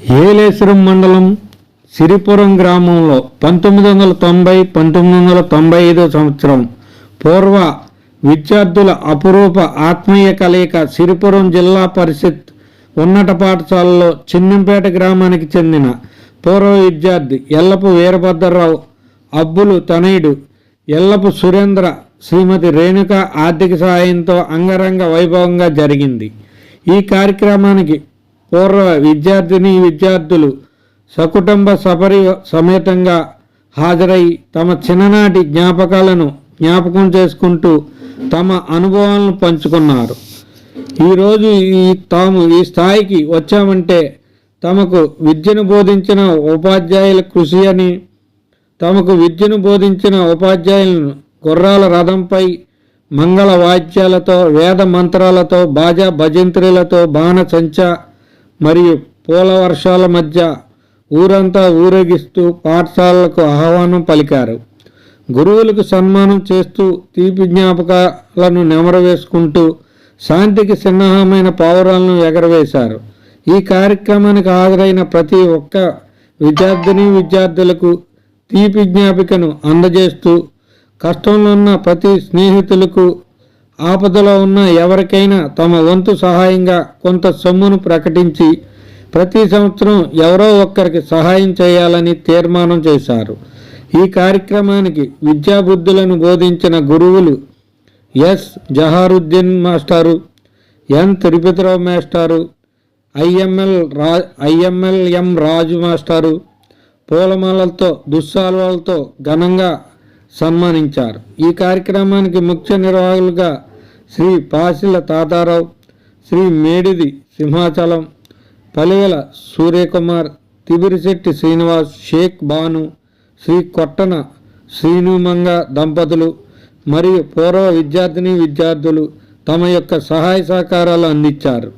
ఏలేశ్వరం మండలం సిరిపురం గ్రామంలో పంతొమ్మిది వందల తొంభై పంతొమ్మిది వందల తొంభై ఐదో సంవత్సరం పూర్వ విద్యార్థుల అపురూప ఆత్మీయ కలయిక సిరిపురం జిల్లా పరిషత్ ఉన్నత పాఠశాలలో చిన్నంపేట గ్రామానికి చెందిన పూర్వ విద్యార్థి ఎల్లపు వీరభద్రరావు అబ్బులు తనయుడు ఎల్లపు సురేంద్ర శ్రీమతి రేణుక ఆర్థిక సహాయంతో అంగరంగ వైభవంగా జరిగింది. ఈ కార్యక్రమానికి పూర్వ విద్యార్థిని విద్యార్థులు సకుటుంబ సపరి సమేతంగా హాజరై తమ చిన్ననాటి జ్ఞాపకాలను జ్ఞాపకం చేసుకుంటూ తమ అనుభవాలను పంచుకున్నారు. ఈరోజు ఈ తాము ఈ స్థాయికి వచ్చామంటే తమకు విద్యను బోధించిన ఉపాధ్యాయుల కృషి అని తమకు విద్యను బోధించిన ఉపాధ్యాయులను గుర్రాల రథంపై మంగళ వాద్యాలతో వేద మంత్రాలతో బాజా భజంత్రులతో బాణసంచ మరియు పూల వర్షాల మధ్య ఊరంతా ఊరేగిస్తూ పాఠశాలలకు ఆహ్వానం పలికారు. గురువులకు సన్మానం చేస్తూ తీపి జ్ఞాపకాలను నెమరవేసుకుంటూ శాంతికి చిహ్నమైన పావురాలను ఎగరవేశారు. ఈ కార్యక్రమానికి హాజరైన ప్రతి ఒక్క విద్యార్థిని విద్యార్థులకు తీపి జ్ఞాపికను అందజేస్తూ కష్టంలో ఉన్న ప్రతి స్నేహితులకు ఆపదలో ఉన్న ఎవరికైనా తమ వంతు సహాయంగా కొంత సొమ్మును ప్రకటించి ప్రతి సంవత్సరం ఎవరో ఒక్కరికి సహాయం చేయాలని తీర్మానం చేశారు. ఈ కార్యక్రమానికి విద్యాబుద్ధులను బోధించిన గురువులు ఎస్. జహారుద్దీన్ మాస్టారు ఎన్. తిరుపతిరావు మాస్టారు ఐఎంఎల్ రా ఐఎంఎల్ ఎం రాజు మాస్టారు పూలమాలలతో దుస్సాల్వాలతో ఘనంగా సన్మానించారు. ఈ కార్యక్రమానికి ముఖ్య నిర్వాహకులుగా శ్రీ పాసిల తాతారావు శ్రీ మేడిది సింహాచలం పలివెల సూర్యకుమార్ తిబిరిశెట్టి శ్రీనివాస్ షేక్ బాను శ్రీ కొట్టన శ్రీనుమంగ దంపతులు మరియు పూర్వ విద్యార్థిని విద్యార్థులు తమ యొక్క సహాయ సహకారాలు అందించారు.